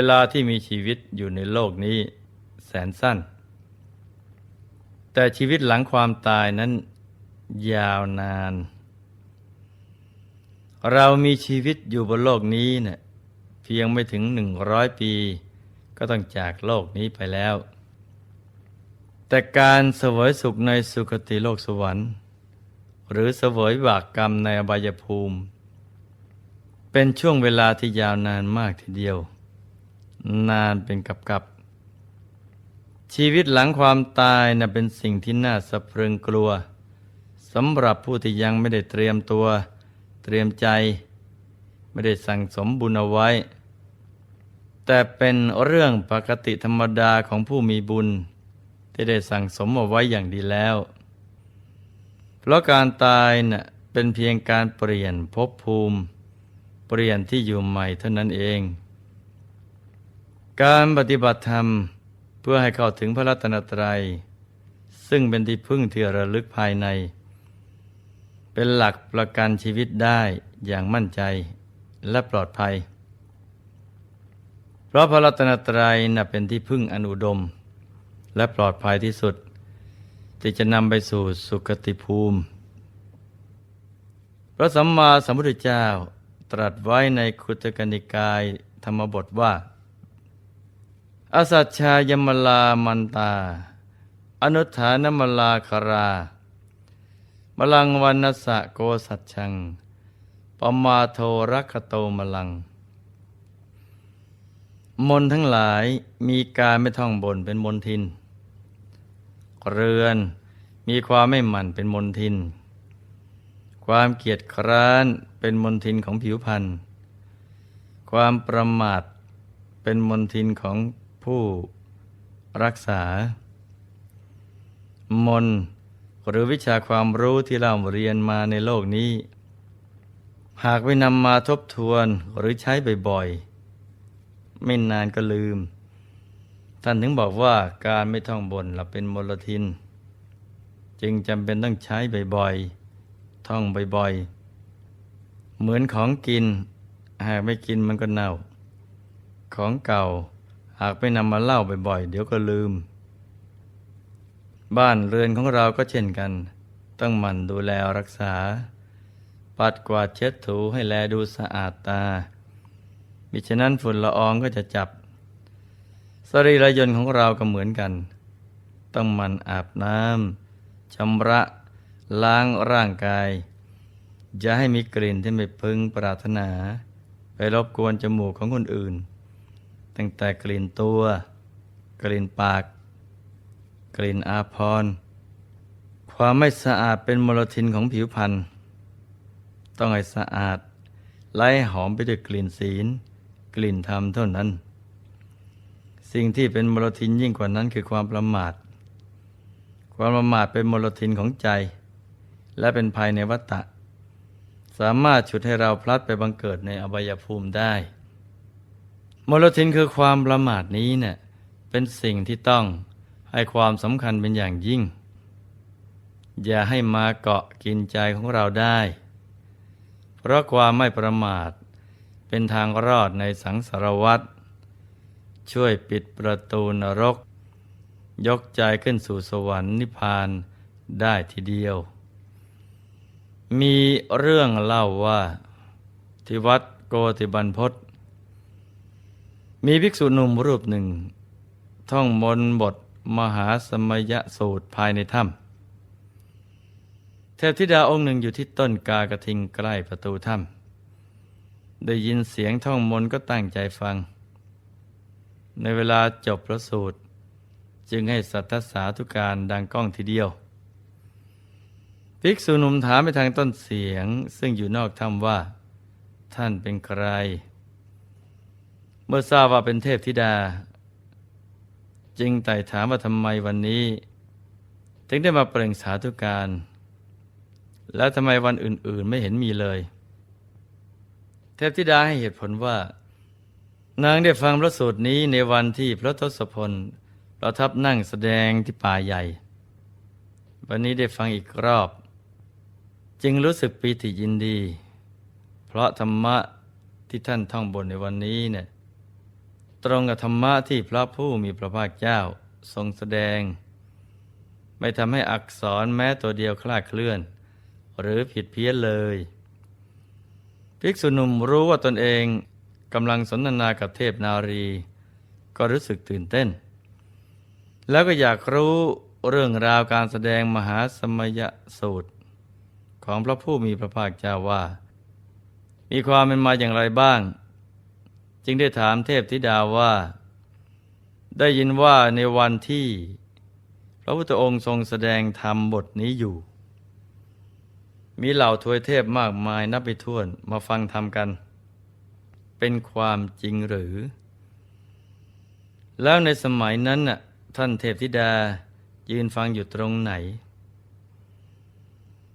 เวลาที่มีชีวิตอยู่ในโลกนี้แสนสั้น แต่ชีวิตหลังความตายนั้นยาวนาน เรามีชีวิตอยู่บนโลกนี้เนะ่ยเพียงไม่ถึงหนึ่งร้อยปี ก็ต้องจากโลกนี้ไปแล้ว แต่การเสวยสุขในสุคติโลกสวรรค์ หรือเสวยบากกรรมในอบายภูมิ เป็นช่วงเวลาที่ยาวนานมากทีเดียว นานเป็นกับกับชีวิตหลังความตายนะ่ะเป็นสิ่งที่น่าสะพรึงกลัวสำหรับผู้ที่ยังไม่ได้เตรียมตัว เตรียมใจ ไม่ได้สั่งสมบุญเอาไว้ แต่เป็นเรื่องปกติธรรมดาของผู้มีบุญ ที่ได้สั่งสมเอาไว้อย่างดีแล้ว เพราะการตายนะ่ะเป็นเพียงการเปลี่ยนภพภูมิ เปลี่ยนที่อยู่ใหม่เท่านั้นเอง การปฏิบัติธรรมเพื่อให้เข้าถึงพระรัตนตรัย ซึ่งเป็นที่พึ่งที่ระลึกภายใน เป็นหลักประกันชีวิตได้อย่างมั่นใจและปลอดภัย เพราะพระรัตนตรัยนับเป็นที่พึ่งอนุดม และปลอดภัยที่สุด ที่จะนำไปสู่สุคติภูมิ พระสัมมาสัมพุทธเจ้าตรัสไว้ในคุตกนิกายธรรมบทว่า อสัจชายมลามันตา อนุฐานมลาครา มลังวันนสะโกสัจชัง ปมาโทรักโตมลัง มนทั้งหลายมีการไม่ท่องบนเป็นมนทิน เรือนมีความไม่หมั่นเป็นมนทิน ความเกียจคร้านเป็นมนทินของผิวพรรณ ความประมาทเป็นมนทินของ ผู้รักษา มนหรือวิชาความรู้ที่เราเรียนมาในโลกนี้ หากไม่นำมาทบทวนหรือใช้บ่อยๆ ไม่นานก็ลืม ท่านถึงบอกว่าการไม่ท่องบนเราเป็นมลทิน จึงจำเป็นต้องใช้บ่อยๆ ท่องบ่อยๆ เหมือนของกิน หากไม่กินมันก็เน่า ของเก่า หากไม่นำมาเล่าบ่อยๆ เดี๋ยวก็ลืม บ้านเรือนของเราก็เช่นกัน ต้องหมั่นดูแลรักษา ปัดกวาดเช็ดถูให้แลดูสะอาดตา มิฉะนั้นฝุ่นละอองก็จะจับ สรีระยนต์ของเราก็เหมือนกัน ต้องหมั่นอาบน้ำชำระ ล้างร่างกาย อย่าให้มีกลิ่นที่ไม่พึงปรารถนา ไปรบกวนจมูกของคนอื่น ตั้งแต่กลิ่นตัว กลิ่นปาก กลิ่นอาพร ความไม่สะอาดเป็นมลทินของผิวพรรณต้องให้สะอาด ไล่หอมไปด้วยกลิ่นศีล กลิ่นธรรมเท่านั้น สิ่งที่เป็นมลทินยิ่งกว่านั้นคือความประมาท ความประมาทเป็นมลทินของใจ และเป็นภัยในวัฏฏะสามารถฉุดให้เราพลัดไปบังเกิดในอบายภูมิได้ มลทินคือความประมาทนี้เนี่ยเป็นสิ่งที่ต้องให้ความสำคัญเป็นอย่างยิ่ง อย่าให้มาเกาะกินใจของเราได้ เพราะความไม่ประมาท เป็นทางรอดในสังสารวัฏช่วยปิดประตูนรก ยกใจขึ้นสู่สวรรค์นิพพานได้ทีเดียว มีเรื่องเล่าว่า ที่วัดโกติบันพศ มีภิกษุหนุ่มรูปหนึ่ง ท่องมนบทมหาสมยสูตรภายในถ้ำเทพธิดาองค์หนึ่งอยู่ที่ต้นกากระทิงใกล้ประตูถ้ำได้ยินเสียงท่องมนก็ตั้งใจฟัง ในเวลาจบพระสูตร จึงให้สัทธสาธุการดังก้องทีเดียว ภิกษุหนุ่มถามไปทางต้นเสียง ซึ่งอยู่นอกถ้ำว่า ท่านเป็นใคร เมื่อทราบว่าเป็นเทพธิดา จึงไต่ถามว่าทำไมวันนี้ ถึงได้มาเปล่งสาธุการ แล้วทำไมวันอื่น ๆ ไม่เห็นมีเลย เทพธิดาให้เหตุผลว่า นางได้ฟังพระสูตรนี้ในวันที่พระทศพลประทับนั่งแสดงที่ป่าใหญ่ วันนี้ได้ฟังอีกรอบ จึงรู้สึกปีติยินดี เพราะธรรมะที่ท่านท่องบนในวันนี้เนี่ย ตรงกับธรรมะที่พระผู้มีพระภาคเจ้าทรงแสดง ไม่ทำให้อักษรแม้ตัวเดียวคลาดเคลื่อน หรือผิดเพี้ยนเลย ภิกษุหนุ่มรู้ว่าตนเองกำลังสนทนากับเทพนารี ก็รู้สึกตื่นเต้น แล้วก็อยากรู้เรื่องราวการแสดงมหาสมยสูตร ของพระผู้มีพระภาคเจ้าว่า มีความเป็นมาอย่างไรบ้าง จึงได้ถามเทพธิดาว่า ได้ยินว่าในวันที่ พระพุทธองค์ทรงแสดงธรรมบทนี้อยู่ มีเหล่าทวยเทพมากมายนับไปถ้วนมาฟังธรรมกัน เป็นความจริงหรือ แล้วในสมัยนั้นน่ะท่านเทพธิดายืนฟังอยู่ตรงไหน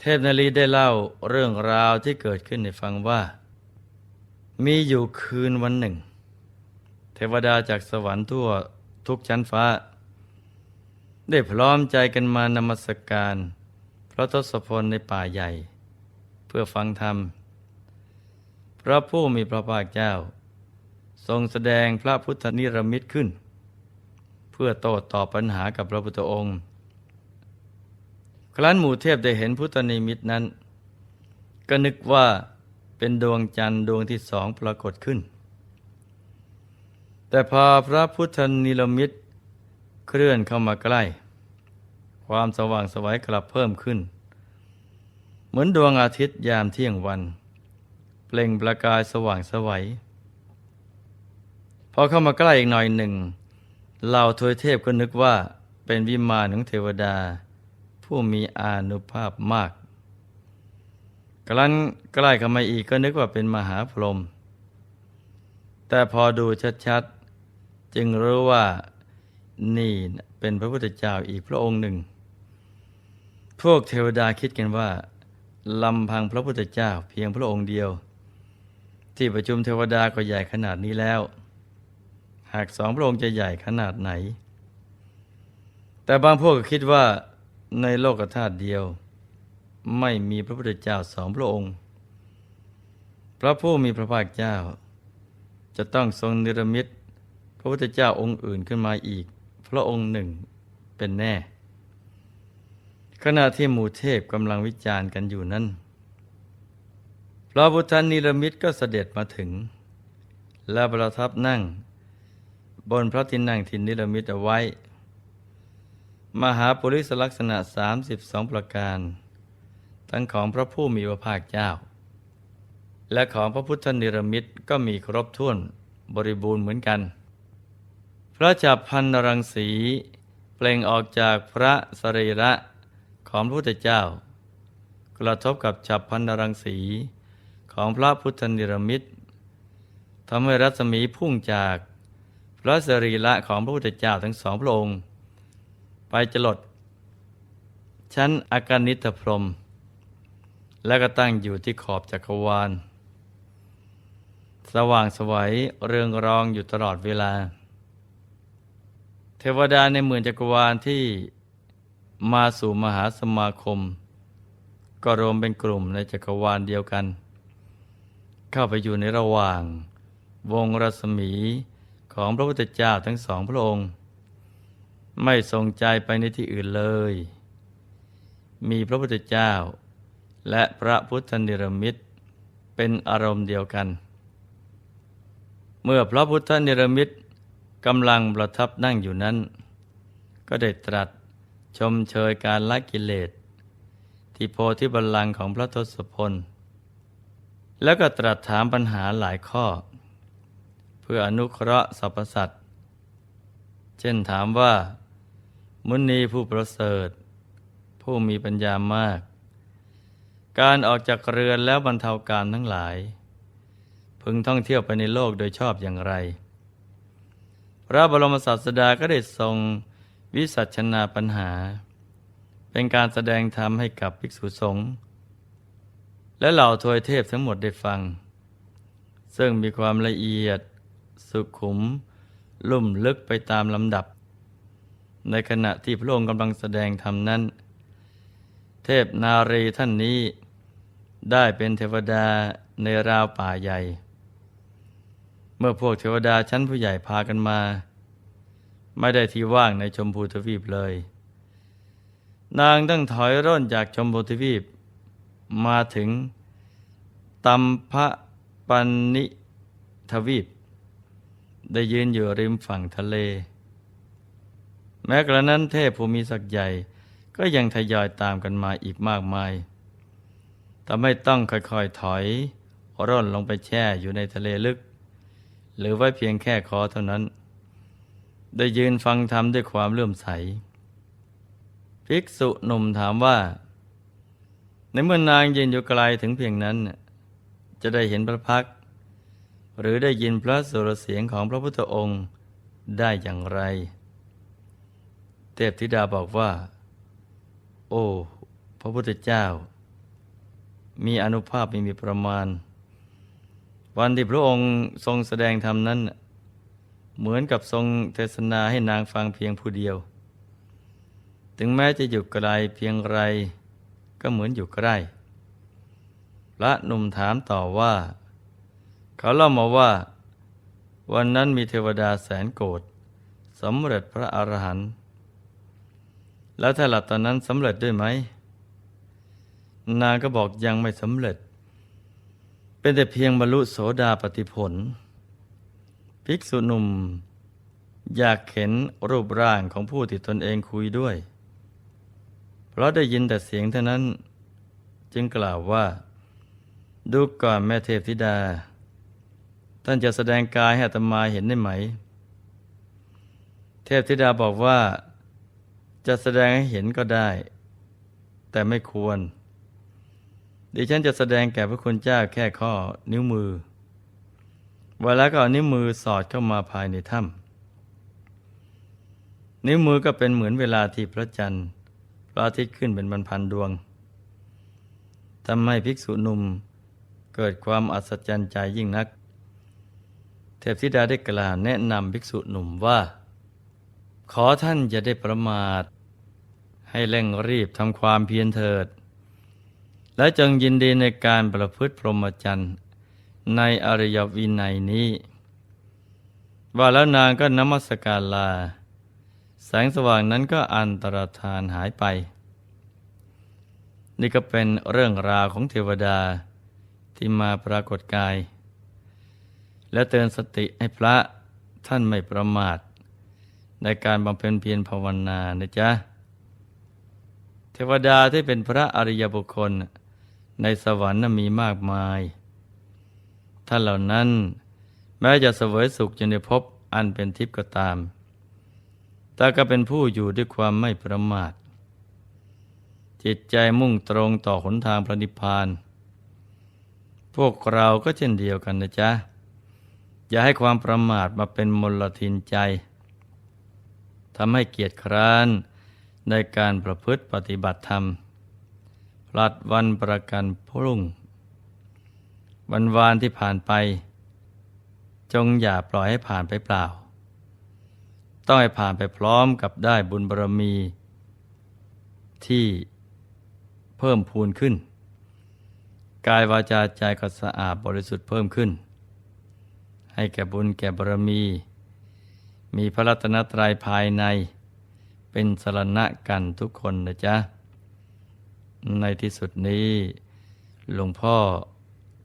เทพนารีได้เล่าเรื่องราวที่เกิดขึ้นให้ฟังว่า มีอยู่คืนวันหนึ่ง เทวดาจากสวรรค์ทั่วทุกชั้นฟ้า ได้พร้อมใจกันมานมัสการ พระทศพลในป่าใหญ่ เพื่อฟังธรรม พระผู้มีพระภาคเจ้า ทรงแสดงพระพุทธนิรมิตขึ้น เพื่อโต้ตอบปัญหากับพระพุทธองค์ ครั้นหมู่เทพได้เห็นพุทธนิมิตนั้น ก็นึกว่า เป็นดวงจันทร์ดวงที่สองปรากฏขึ้น แต่พอพระพุทธนิรมิตเคลื่อนเข้ามาใกล้ ความสว่างสวัยกลับเพิ่มขึ้น เหมือนดวงอาทิตย์ยามเที่ยงวัน เปล่งประกายสว่างสวัยพอเข้ามาใกล้อีกหน่อยหนึ่งเหล่าทวยเทพก็นึกว่าเป็นวิมานของเทวดา ผู้มีอานุภาพมาก กลั้นใกล้เข้ามาอีกก็นึกว่าเป็นมหาพรหมแต่พอดูชัดๆ จึงรู้ว่านี่เป็นพระพุทธเจ้าอีกพระองค์หนึ่ง พวกเทวดาคิดกันว่าลำพังพระพุทธเจ้าเพียงพระองค์เดียว ที่ประชุมเทวดาก็ใหญ่ขนาดนี้แล้ว หากสองพระองค์จะใหญ่ขนาดไหน แต่บางพวกก็คิดว่าในโลกธาตุเดียว ไม่มีพระพุทธเจ้าสองพระองค์ พระผู้มีพระภาคเจ้า จะต้องทรงนิรมิตพระพุทธเจ้าองค์อื่นขึ้นมาอีก พระองค์หนึ่งเป็นแน่ ขณะที่หมู่เทพกำลังวิจารณ์กันอยู่นั้น พระพุทธนิรมิตก็เสด็จมาถึง และประทับนั่ง บนพระที่นั่งที่นิรมิตเอาไว้ มหาปุริสลักษณะ 32 ประการ ทั้งของพระผู้มีพระภาคเจ้า และของพระพุทธนิรมิตก็มีครบถ้วนบริบูรณ์เหมือนกัน พระจับพันรังสีเปล่งออกจากพระสรีระของพระพุทธเจ้า กระทบกับจับพันรังสีของพระพุทธนิรมิตทำให้รัศมีพุ่งจากพระสรีระของพระพุทธเจ้าทั้งสองพระองค์ ไปจลดชั้นอากานิทพรม และก็ตั้งอยู่ที่ขอบจักรวาล สว่างสวัยเรืองรองอยู่ตลอดเวลา เทวดาในหมื่นจักรวาลที่มาสู่มหาสมาคม ก็รวมเป็นกลุ่มในจักรวาลเดียวกัน เข้าไปอยู่ในระหว่าง วงรัศมีของพระพุทธเจ้าทั้งสองพระองค์ ไม่ทรงใจไปในที่อื่นเลย มีพระพุทธเจ้า และพระพุทธนิรมิตเป็นอารมณ์เดียวกัน เมื่อพระพุทธนิรมิตกำลังประทับนั่งอยู่นั้น ก็ได้ตรัสชมเชยการละกิเลส ที่โพธิบัลลังก์ของพระทศพล แล้วก็ตรัสถามปัญหาหลายข้อ เพื่ออนุเคราะห์สรรพสัตว์ เช่นถามว่า มุนีผู้ประเสริฐ ผู้มีปัญญามาก การออกจากเรือนแล้วบรรเทาการทั้งหลาย พึงท่องเที่ยวไปในโลกโดยชอบอย่างไร พระบรมศาสดาก็ได้ทรงวิสัชนาปัญหา เป็นการแสดงธรรมให้กับภิกษุสงฆ์และเหล่าทวยเทพทั้งหมดได้ฟัง ซึ่งมีความละเอียด สุขุม ลุ่มลึกไปตามลำดับ ในขณะที่พระองค์กำลังแสดงธรรมนั้น เทพนารีท่านนี้ ได้เป็นเทวดาในราวป่าใหญ่ เมื่อพวกเทวดาชั้นผู้ใหญ่พากันมา ไม่ได้ที่ว่างในชมพูทวีปเลย นางต้องถอยร่นจากชมพูทวีป มาถึงตัมพะปันนิทวีป ได้ยืนอยู่ริมฝั่งทะเล แม้กระนั้นเทพภูมิศักดิ์ใหญ่ก็ยังทยอยตามกันมาอีกมากมาย แต่ไม่ต้องค่อยๆถอยร่นลงไปแช่อยู่ในทะเลลึก หรือไว้เพียงแค่คอเท่านั้น ได้ยืนฟังธรรมด้วยความเลื่อมใส ภิกษุหนุ่มถามว่า ในเมื่อนางยืนอยู่ไกลถึงเพียงนั้น จะได้เห็นพระพัก หรือได้ยินพระสุรเสียงของพระพุทธองค์ได้อย่างไร เทพธิดาบอกว่า โอ้ พระพุทธเจ้า มีอนุภาพไม่มีประมาณ วันที่พระองค์ทรงแสดงธรรมนั้น เหมือนกับทรงเทศนาให้นางฟังเพียงผู้เดียว ถึงแม้จะอยู่ไกลเพียงไร ก็เหมือนอยู่ใกล้พระหนุ่มถามต่อว่า เขาเล่ามาว่า วันนั้นมีเทวดาแสนโกรธสำเร็จพระอรหันต์แล้วถ้าหลับตอนนั้นสำเร็จด้วยไหม นางก็บอกยังไม่สำเร็จ เป็นแต่เพียงบรรลุโสดาปติผล ภิกษุหนุ่ม อยากเห็นรูปร่างของผู้ที่ตนเองคุยด้วย เพราะได้ยินแต่เสียงเท่านั้น จึงกล่าวว่า ดูก่อนแม่เทพธิดา ท่านจะแสดงกายให้อาตมาเห็นได้ไหม เทพธิดาบอกว่าจะแสดงให้เห็นก็ได้ แต่ไม่ควร ดิฉันจะแสดงแก่พระคุณเจ้าแค่ข้อนิ้วมือเวลาก็เอานิ้วมือสอดเข้ามาภายในถ้ำนิ้วมือก็เป็นเหมือนเวลาที่พระจันทร์พระอาทิตย์ขึ้นเป็นบรรพันดวงทำให้ภิกษุหนุ่มเกิดความอัศจรรย์ใจยิ่งนัก เทพธิดาได้กล่าวแนะนำภิกษุหนุ่มว่า ขอท่านอย่าได้ประมาท ให้เร่งรีบทำความเพียรเถิด และจงยินดีในการประพฤติพรหมจรรย์ในอริยวินัยนี้ ว่าแล้วนางก็นมัสการลา แสงสว่างนั้นก็อันตรธานหายไป นี่ก็เป็นเรื่องราวของเทวดาที่มาปรากฏกาย และเตือนสติให้พระท่านไม่ประมาท ในการบำเพ็ญเพียรภาวนานะจ๊ะ เทวดาที่เป็นพระอริยบุคคล ในสวรรค์น่ะมีมากมาย ท่านเหล่านั้น แม้จะเสวยสุขอยู่ในภพอันเป็นทิพย์ก็ตาม แต่ก็เป็นผู้อยู่ด้วยความไม่ประมาท จิตใจมุ่งตรงต่อหนทางพระนิพพาน พวกเราก็เช่นเดียวกันนะจ๊ะ อย่าให้ความประมาทมาเป็นมลทินใจทำให้เกียรติคร้านในการประพฤติปฏิบัติธรรม พลัดวันประกันพรุ่ง วันวานที่ผ่านไป จงอย่าปล่อยให้ผ่านไปเปล่า ต้องให้ผ่านไปพร้อมกับได้บุญบารมี ที่เพิ่มพูนขึ้น กายวาจาใจก็สะอาดบริสุทธิ์เพิ่มขึ้น ให้แก่บุญแก่บารมี มีพระรัตนตรัยภายใน เป็นสรณะกันทุกคนนะจ๊ะ ในที่สุดนี้ หลวงพ่อ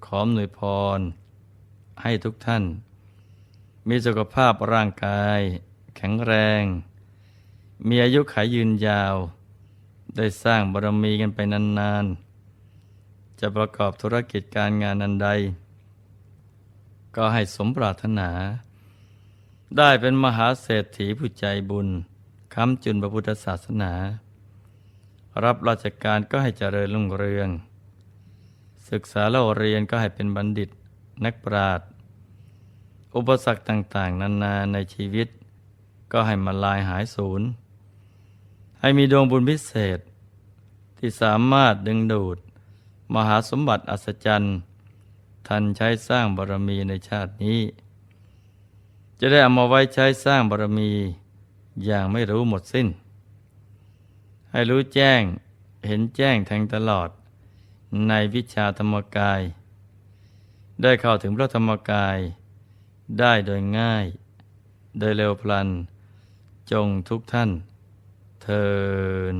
ขอมหน่วยพร ให้ทุกท่าน มีสุขภาพร่างกาย แข็งแรง มีอายุขายยืนยาว ได้สร้างบารมีกันไปนานๆ จะประกอบธุรกิจการงานอันใด ก็ให้สมปรารถนา ได้เป็นมหาเศรษฐีผู้ใจบุญค้ำจุนพระพุทธศาสนา รับราชการก็ให้เจริญรุ่งเรือง ศึกษาเล่าเรียนก็ให้เป็นบัณฑิต นักปราชญ์อุปสรรคต่างๆ นานาในชีวิต ก็ให้มาลายหายสูญให้มีดวงบุญพิเศษ ที่สามารถดึงดูด มหาสมบัติอัศจรรย์ทันใช้สร้างบารมีในชาตินี้ จะได้เอามาไว้ใช้สร้างบารมีอย่างไม่รู้หมดสิ้น ให้รู้แจ้งเห็นแจ้งแทงตลอด ในวิชาธรรมกาย ได้เข้าถึงพระธรรมกาย ได้โดยง่าย โดยเร็วพลัน จงทุกท่าน เทิน